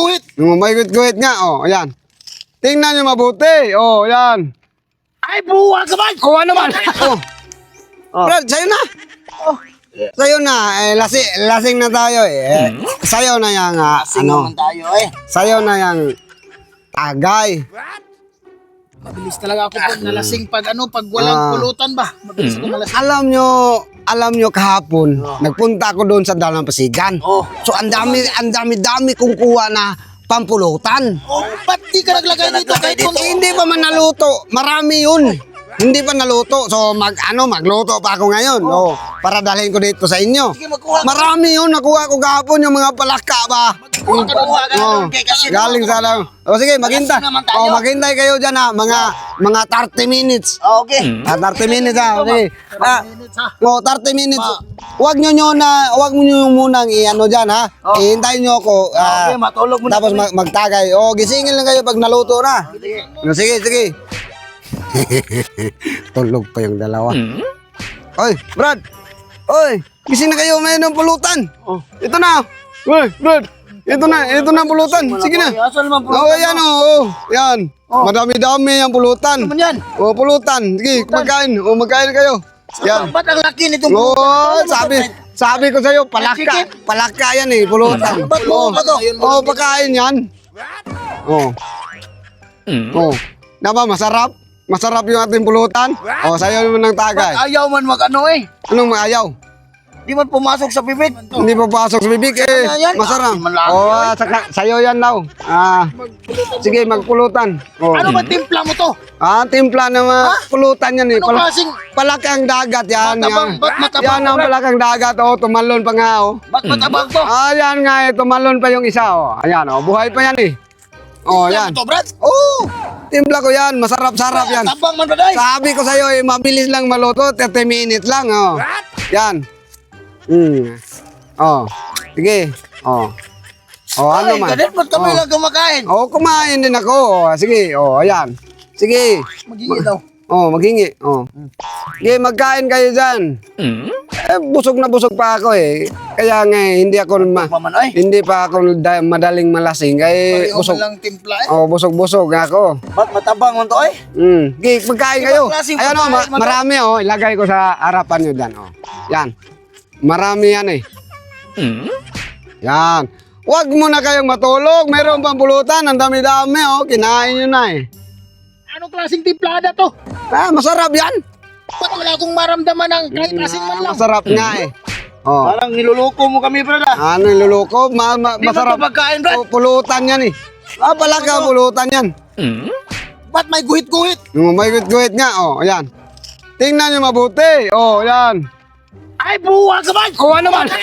guhit-guhit. Yung may guhit nga, oh, ayan. Tingnan nyo mabuti, oh, ayan. Ay, buwa ka ba? Kuha naman. oh. Oh. Brad, sa'yo na. Oh. Sa'yo na, eh, lasi, lasing na tayo eh. eh sa'yo na yung, ah, Sing ano, naman tayo eh. sa'yo na yung tagay. Mabilis talaga ako po nalasing pag ano, pag walang Ah. pulutan ba? Mabilis ako malasing. Alam nyo, alam nyo kahapon, nagpunta ako doon sa Dalampasigan. Oh. So, ang dami, ang dami-dami kong kuha na pampulutan. Oh, ba't di ka naglagay dito kahit kung Eh, hindi pa man naluto. Marami yun. Hindi pa naluto. So, mag, ano, magluto pa ako ngayon. Oh. para dalhin ko dito sa inyo. Sige, magkuha. Marami yun. Nakuha ko gahapon yung mga palaka ba. Magkuha ka, Oh, doon kay kasi galing sa lang. O sige, maghintay. Tayo. Oh, maghintay kayo dyan ha. Mga, mga 30 minutes. Oh, okay. Ah, 30 minutes ha. Okay. Ah, ha. Oh, 30 minutes. Huwag nyo nyo na, huwag nyo nyo munang i-ano dyan ha. Oh. Ihintayin nyo ako. ah, Okay, matulog mo na tapos mag magtagay. Oh, gisingin lang kayo pag naluto na. Sige, sige. Tulog pa yung dalawa. Oy, Brad. Oy, gising na kayo. May ng pulutan. Oh. Ito na. Oy, Brad. Ito na, ito na pulutan. Sige na. Oh, yan oh. oh. Yan. Oh. Madami-dami ang pulutan. Ano yan? Oh, pulutan. Sige, magkain. Oh, magkain kayo. Yan. Ba't ang laki nitong Oo, pulutan? Ano sabi, sabi ko sa'yo, palaka. Palaka yan eh, pulutan. Ba't Oo, mo ba to? Oo, pagkain yan. Oo. Oo. Diba, masarap? Masarap yung ating pulutan? Oo, sa'yo naman ng tagay. Ba't ayaw man mag ano eh? Anong maayaw? Di man pumasok sa bibig. Hindi pa pasok sa bibig eh. Yan? Masarap. Hindi man lang. Ah, saka, sa'yo yan daw. Ah, sige, magpulutan. Oo. Ano ba timpla mo to? Ah, timpla ng mga pulutan yan eh. Ano Pala- klaseng palakang dagat yan. Matabang, yan. ba't matabang, Yan ang palakang dagat. Oh, tumalon pa nga oh. ba't matabang to? Ah, yan nga eh. Tumalon pa yung isa oh. Ayan oh. Buhay pa yan eh. Oh, yan. mo to, Brad? Oh, timpla ko yan. Masarap-sarap yan. Tabang man, Brad. Sabi ko sa'yo eh, mabilis lang maluto. 30 minutes lang oh. Yan. Hmm. Oh. Sige. Oh. Oh, ano man. ganit, ba't kami Oh. lang kumakain? Oh, kumain din ako. Oh, sige. Oh, ayan. Sige. Magingi daw. Oh, maghingi. Oh. Sige, magkain kayo dyan. Eh, busog na busog pa ako eh. Kaya nga eh, hindi ako ma- hindi pa ako da- madaling malasing. Pareho busog. lang timpla eh. Oh, busog-busog ako. Ba't matabang mo to eh? Mm. Sige, magkain kayo. Ibang klaseng oh, ma- pagkain, marami oh. Ilagay ko sa harapan nyo dyan oh. Yan. Marami yan eh. Yan. Huwag mo na kayong matulog. Mayroon pang pulutan. Ang dami-dami oh. Kinain nyo na eh. Anong klaseng timplada to? Ah, masarap yan. Ba't wala akong maramdaman ng kahit asin man Ah, lang? masarap nga eh. Oh. Parang niluluko mo kami, Brad ah. Ano yung luluko? Ma- ma- Di masarap. to pagkain, Brad? Oh, pulutan yan eh. Ah, palaga, pulutan yan. Ba't may guhit-guhit? Yung may guhit nga, oh, ayan. Tingnan nyo mabuti. Oh, ayan. Ay, buwa ka ba? Kuha naman.